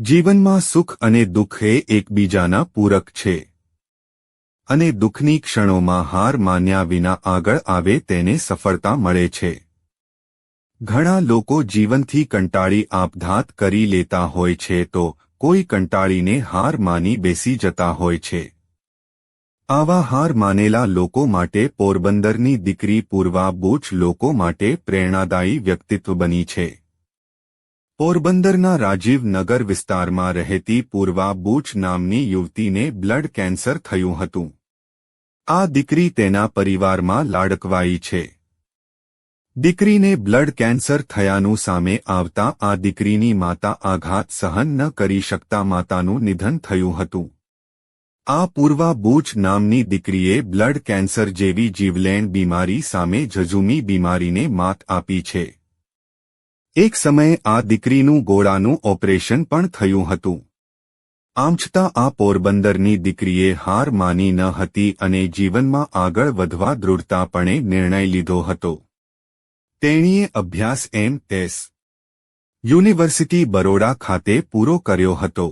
જીવનમાં સુખ અને દુઃખ એ એકબીજાના પૂરક છે. અને દુઃખની ક્ષણોમાં હાર માન્યા વિના આગળ આવે તેને સફળતા મળે છે. ઘણા લોકો જીવનથી કંટાળી આપઘાત કરી લેતા હોય છે તો કોઈ કંટાળીને હાર માની બેસી જતા હોય છે. આવા હાર માનેલા લોકો માટે પોરબંદરની દીકરી પૂર્વા બુચ લોકો માટે પ્રેરણાદાયી વ્યક્તિત્વ બની છે. પોરબંદરના રાજીવ નગર વિસ્તારમાં રહેતી પૂર્વા બૂચ નામની યુવતીને બ્લડ કેન્સર થયું હતું. આ દીકરી તેના પરિવારમાં લાડકવાઈ છે. દીકરીને બ્લડ કેન્સર થયાનું સામે આવતા આ દીકરીની માતા આઘાત સહન ન કરી શકતા માતાનું નિધન થયું હતું. આ પૂર્વા બૂચ નામની દીકરીએ બ્લડ કેન્સર જેવી જીવલેણ બીમારી સામે ઝઝુમી બીમારીને માત આપી છે. એક સમયે આ દીકરીનું ગોળાનું ઓપરેશન પણ થયું હતું. આમ છતાં આ પોરબંદરની દીકરીએ હાર માની ન હતી અને જીવનમાં આગળ વધવા દૃઢતાપણે નિર્ણય લીધો હતો. તેણીએ અભ્યાસ એમ એસ યુનિવર્સિટી બરોડા ખાતે પૂરો કર્યો હતો.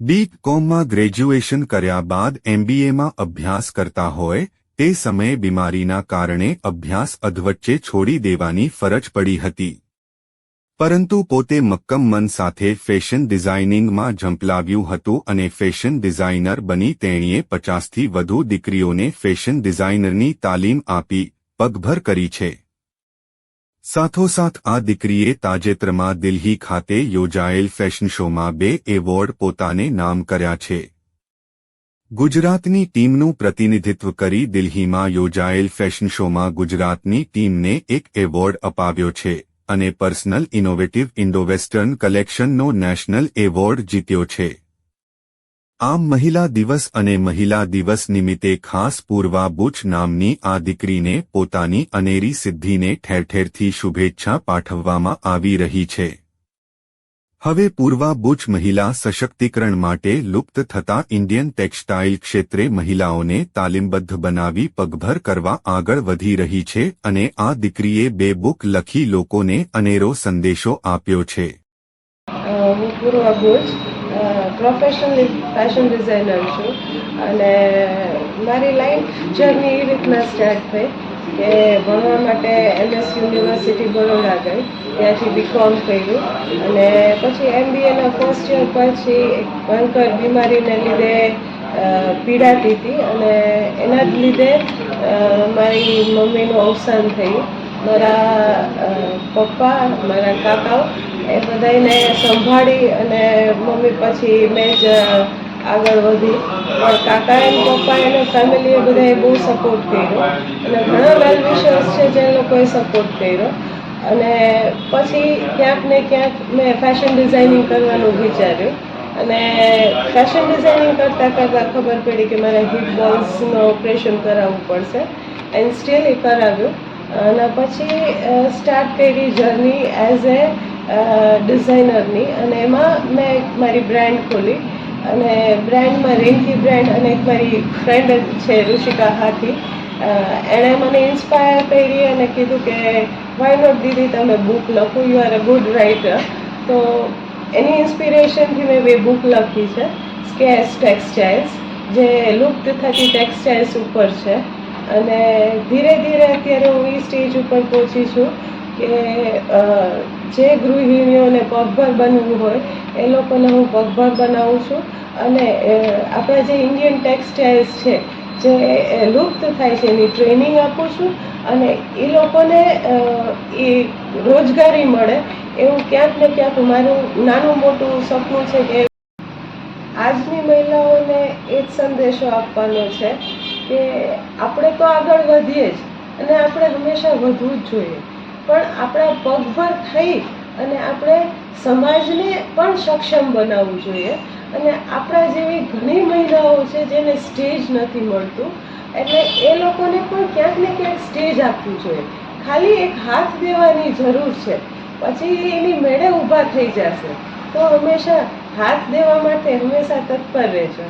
બી કોમમાં ગ્રેજ્યુએશન કર્યા બાદ એમબીએમાં અભ્યાસ કરતા હોય, તે સમયે બીમારીના કારણે અભ્યાસ અધવચ્ચે છોડી દેવાની ફરજ પડી હતી. પરંતુ પોતે મક્કમ મન સાથે ફેશન ડિઝાઇનિંગમાં ઝંપલાવ્યું હતું અને ફેશન ડિઝાઇનર બની તેણીએ પચાસથી વધુ દીકરીઓને ફેશન ડિઝાઇનરની તાલીમ આપી, પગભર કરી છે. સાથોસાથ આ દીકરીએ તાજેતરમાં દિલ્હી ખાતે યોજાયેલ ફેશન શોમાં બે એવોર્ડ પોતાને નામ કર્યા છે. ગુજરાતની ટીમનું પ્રતિનિધિત્વ કરી દિલ્હીમાં યોજાયેલ ફેશન શોમાં ગુજરાતની ટીમને એક એવોર્ડ અપાવ્યો છે. અને પર્સનલ ઇનોવેટિવ ઇન્ડો વેસ્ટર્ન કલેક્શનનો નેશનલ એવોર્ડ જીત્યો છે. આમ મહિલા દિવસ અને મહિલા દિવસ નિમિત્તે ખાસ પૂર્વા બુચ નામની આ દીકરીને પોતાની અનેરી સિદ્ધિને ઠેરઠેરથી શુભેચ્છા પાઠવવામાં આવી રહી છે. હવે પૂર્વા બુચ મહિલા સશક્તિકરણ માટે લુપ્ત થતા ઇન્ડિયન ટેક્સટાઇલ ક્ષેત્રે મહિલાઓને તાલીમબદ્ધ બનાવી પગભર કરવા આગળ વધી રહી છે અને આ દીકરીએ બે બુક લખી લોકોને અનેરો સંદેશો આપ્યો છે. હું ફેશન ડિઝાઇનર છું અને મારી લાઈફ જર્ની એ રીતના સ્ટાર્ટ થઈ. કે ભણવા માટે એમએસ યુનિવર્સિટી બરોડા ગઈ. ત્યાંથી બીકોમ કર્યું. અને પછી એમબીએના ફર્સ્ટ યર પછી એક ભયંકર બીમારીને લીધે પીડાતી હતી. અને એના જ લીધે મારી મમ્મીનું અવસાન થયું. મારા પપ્પા, મારા કાકાઓ, એ બધાને સંભાળી અને મમ્મી પછી મેં જ આગળ વધી. પણ કાકા અને પપ્પા એનો ફેમિલીએ બધાએ બહુ સપોર્ટ કર્યો. અને ઘણા વેલ વિશર્સ છે જે લોકોએ સપોર્ટ કર્યો. અને પછી ક્યાંક ને ક્યાંક મેં ફેશન ડિઝાઇનિંગ કરવાનું વિચાર્યું. અને ફેશન ડિઝાઇનિંગ કરતાં કરતાં ખબર પડી કે મારે હિપ બોલ્સનું ઓપરેશન કરાવવું પડશે. એન્ડ સ્ટીલ એ કરાવ્યું. અને પછી સ્ટાર્ટ કરી જર્ની એઝ એ ડિઝાઇનરની અને એમાં મેં મારી બ્રાન્ડ ખોલી. અને બ્રાન્ડમાં રિંકી બ્રાન્ડ અને એક મારી ફ્રેન્ડ છે ઋષિકા હાથી એણે મને ઇન્સ્પાયર કરી અને કીધું કે વાય નોટ દીદી, તમે બુક લખો? You are a good writer તો એની ઇન્સ્પિરેશનથી મેં બે બુક લખી છે સ્કેસ ટેક્સટાઇલ્સ જે લુપ્ત થતી ટેક્સટાઇલ્સ ઉપર છે. અને ધીરે ધીરે અત્યારે હું એ સ્ટેજ ઉપર પહોંચી છું કે જે ગૃહિણીઓને પગભર બનવું હોય એ લોકોને હું પગભર બનાવું છું. અને આપણા જે ઇન્ડિયન ટેક્સટાઇલ્સ છે, જે લુપ્ત થાય છે, એની ટ્રેનિંગ આપું છું. અને એ લોકોને એ રોજગારી મળે એવું ક્યાંક ને ક્યાંક મારું નાનું મોટું સપનું છે કે આજની મહિલાઓને એ જ સંદેશો આપવાનો છે કે આપણે તો આગળ વધીએ જ અને આપણે હંમેશા વધવું જ જોઈએ. પણ આપણા પગભર થઈ અને આપણે સમાજને પણ સક્ષમ બનાવવું જોઈએ. અને આપણા જેવી ઘણી મહિલાઓ છે જેને સ્ટેજ નથી મળતું, એટલે એ લોકોને પણ ક્યાંક ને ક્યાંક સ્ટેજ આપવું જોઈએ. ખાલી એક હાથ દેવાની જરૂર છે. પછી એની મેળે ઊભા થઈ જશે. તો હંમેશા હાથ દેવા માટે હંમેશા તત્પર રહેજો.